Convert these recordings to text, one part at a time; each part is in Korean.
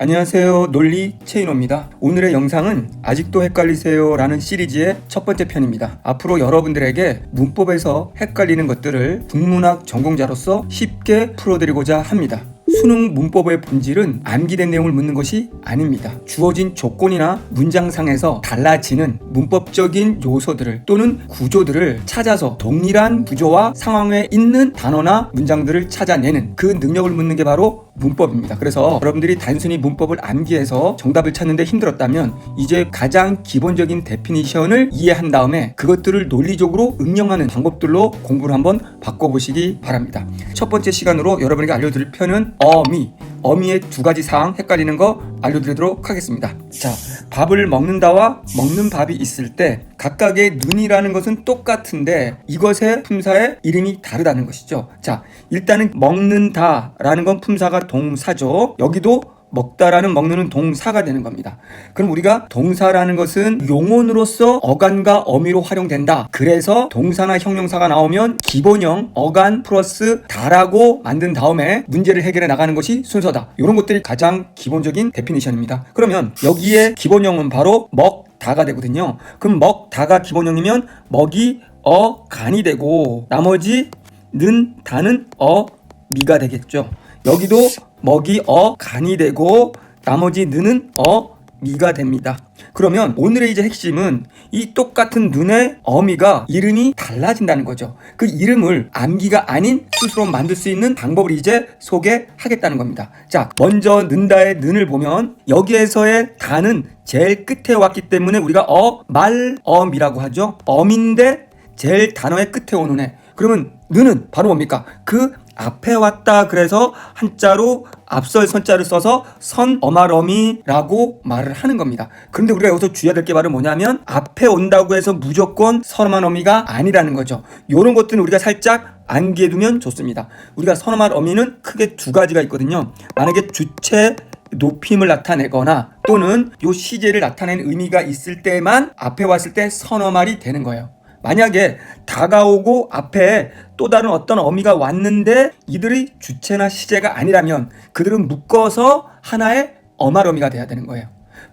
안녕하세요. 논리 체인호입니다. 오늘의 영상은 아직도 헷갈리세요 라는 시리즈의 첫 번째 편입니다. 앞으로 여러분들에게 문법에서 헷갈리는 것들을 국문학 전공자로서 쉽게 풀어드리고자 합니다. 수능 문법의 본질은 암기된 내용을 묻는 것이 아닙니다. 주어진 조건이나 문장상에서 달라지는 문법적인 요소들을 또는 구조들을 찾아서 동일한 구조와 상황에 있는 단어나 문장들을 찾아내는 그 능력을 묻는 게 바로 문법입니다. 그래서 여러분들이 단순히 문법을 암기해서 정답을 찾는데 힘들었다면 이제 가장 기본적인 데피니션을 이해한 다음에 그것들을 논리적으로 응용하는 방법들로 공부를 한번 바꿔보시기 바랍니다. 첫 번째 시간으로 여러분에게 알려드릴 표현은 어미. 어미의 두 가지 사항 헷갈리는 거 알려드리도록 하겠습니다. 자, 밥을 먹는다와 먹는 밥이 있을 때 각각의 눈이라는 것은 똑같은데 이것의 품사의 이름이 다르다는 것이죠. 자, 일단은 먹는다라는 건 품사가 동사죠. 여기도 먹다라는 먹는 동사가 되는 겁니다. 그럼 우리가 동사라는 것은 용언으로서 어간과 어미로 활용된다. 그래서 동사나 형용사가 나오면 기본형 어간 플러스 다라고 만든 다음에 문제를 해결해 나가는 것이 순서다. 이런 것들이 가장 기본적인 데피니션입니다. 그러면 여기에 기본형은 바로 먹 다가 되거든요. 그럼 먹 다가 기본형이면 먹이 어 간이 되고 나머지 는 다는 어 미가 되겠죠. 여기도 먹이 어 간이 되고 나머지 느는 어 미가 됩니다. 그러면 오늘의 이제 핵심은 이 똑같은 눈의 어미가 이름이 달라진다는 거죠. 그 이름을 암기가 아닌 스스로 만들 수 있는 방법을 이제 소개하겠다는 겁니다. 자, 먼저 는다의 는을 보면 여기에서의 다는 제일 끝에 왔기 때문에 우리가 어, 말, 어미라고 하죠. 어민데 제일 단어의 끝에 오는 애. 그러면 느는 바로 뭡니까? 그 앞에 왔다 그래서 한자로 앞설 선자를 써서 선 어마러미라고 말을 하는 겁니다. 그런데 우리가 여기서 주의해야 될 게 바로 뭐냐면 앞에 온다고 해서 무조건 선어만 어미가 아니라는 거죠. 이런 것들은 우리가 살짝 암기해 두면 좋습니다. 우리가 선어만 어미는 크게 두 가지가 있거든요. 만약에 주체 높임을 나타내거나 또는 요 시제를 나타내는 의미가 있을 때만 앞에 왔을 때 선어말이 되는 거예요. 만약에 다가오고 앞에 또 다른 어떤 어미가 왔는데 이들이 주체나 시제가 아니라면 그들은 묶어서 하나의 어말어미가 돼야 되는 거예요.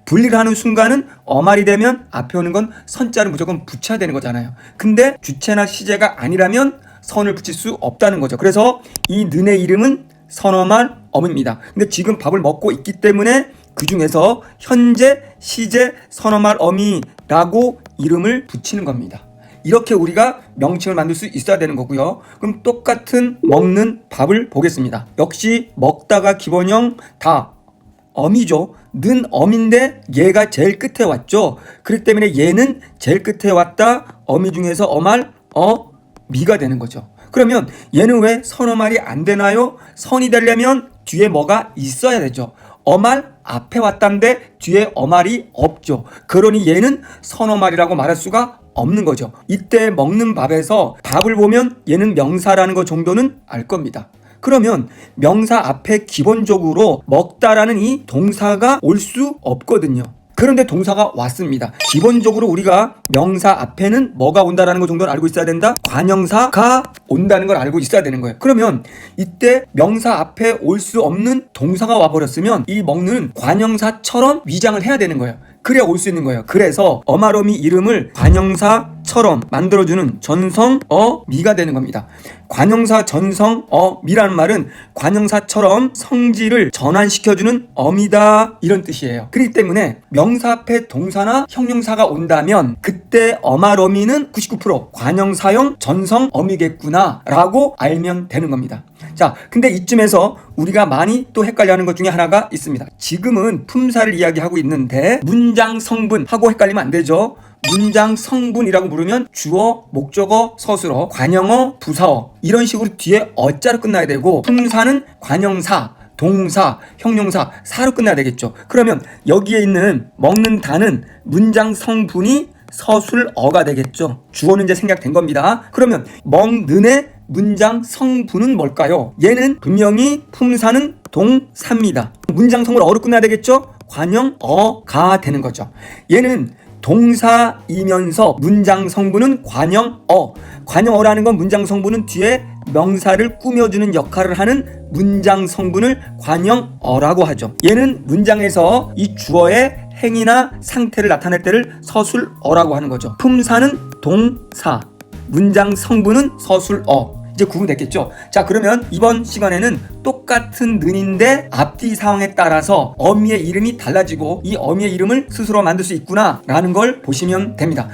분리를 하는 순간은 어말이 되면 앞에 오는 건 선자를 무조건 붙여야 되는 거잖아요. 근데 주체나 시제가 아니라면 선을 붙일 수 없다는 거죠. 그래서 이 는의 이름은 선어말 어입니다. 근데 지금 밥을 먹고 있기 때문에 그 중에서 현재 시제 선어말 어미라고 이름을 붙이는 겁니다. 이렇게 우리가 명칭을 만들 수 있어야 되는 거고요. 그럼 똑같은 먹는 밥을 보겠습니다. 역시 먹다가 기본형 다 어미죠. 는 어미인데 얘가 제일 끝에 왔죠. 그렇기 때문에 얘는 제일 끝에 왔다. 어미 중에서 어말 어 미가 되는 거죠. 그러면 얘는 왜 선어말이 안 되나요? 선이 되려면 뒤에 뭐가 있어야 되죠. 어말 앞에 왔다는데 뒤에 어말이 없죠. 그러니 얘는 선어말이라고 말할 수가 없는 거죠. 이때 먹는 밥에서 밥을 보면 얘는 명사라는 것 정도는 알 겁니다. 그러면 명사 앞에 기본적으로 먹다라는 이 동사가 올 수 없거든요. 그런데 동사가 왔습니다. 기본적으로 우리가 명사 앞에는 뭐가 온다라는 것 정도는 알고 있어야 된다. 관형사가 온다는 걸 알고 있어야 되는 거예요. 그러면 이때 명사 앞에 올 수 없는 동사가 와버렸으면 이 먹는 관형사처럼 위장을 해야 되는 거예요. 그래야 올 수 있는 거예요. 그래서 어마로미 이름을 관형사처럼 만들어주는 전성어 미가 되는 겁니다. 관형사 전성어 미라는 말은 관형사처럼 성질을 전환시켜주는 어미다 이런 뜻이에요. 그렇기 때문에 명사 앞에 동사나 형용사가 온다면 그때 어마러미는 99% 관형사형 전성 어미겠구나 라고 알면 되는 겁니다. 자, 근데 이쯤에서 우리가 많이 또 헷갈려하는 것 중에 하나가 있습니다. 지금은 품사를 이야기하고 있는데 문장 성분하고 헷갈리면 안 되죠. 문장 성분이라고 부르면 주어, 목적어, 서술어, 관형어, 부사어 이런 식으로 뒤에 어자로 끝나야 되고 품사는 관형사, 동사, 형용사, 사로 끝나야 되겠죠. 그러면 여기에 있는 먹는 다는 문장 성분이 서술어가 되겠죠. 주어는 이제 생략된 겁니다. 그러면 먹는의 문장 성분은 뭘까요? 얘는 분명히 품사는 동사입니다. 문장 성분 어로 끝나야 되겠죠? 관형 어가 되는 거죠. 얘는 동사이면서 문장 성분은 관형어. 관형어라는 건 문장 성분은 뒤에 명사를 꾸며주는 역할을 하는 문장 성분을 관형어라고 하죠. 얘는 문장에서 이 주어의 행위나 상태를 나타낼 때를 서술어라고 하는 거죠. 품사는 동사, 문장 성분은 서술어. 이제 구분됐겠죠? 자, 그러면 이번 시간에는 똑같은 는인데 앞뒤 상황에 따라서 어미의 이름이 달라지고 이 어미의 이름을 스스로 만들 수 있구나 라는 걸 보시면 됩니다.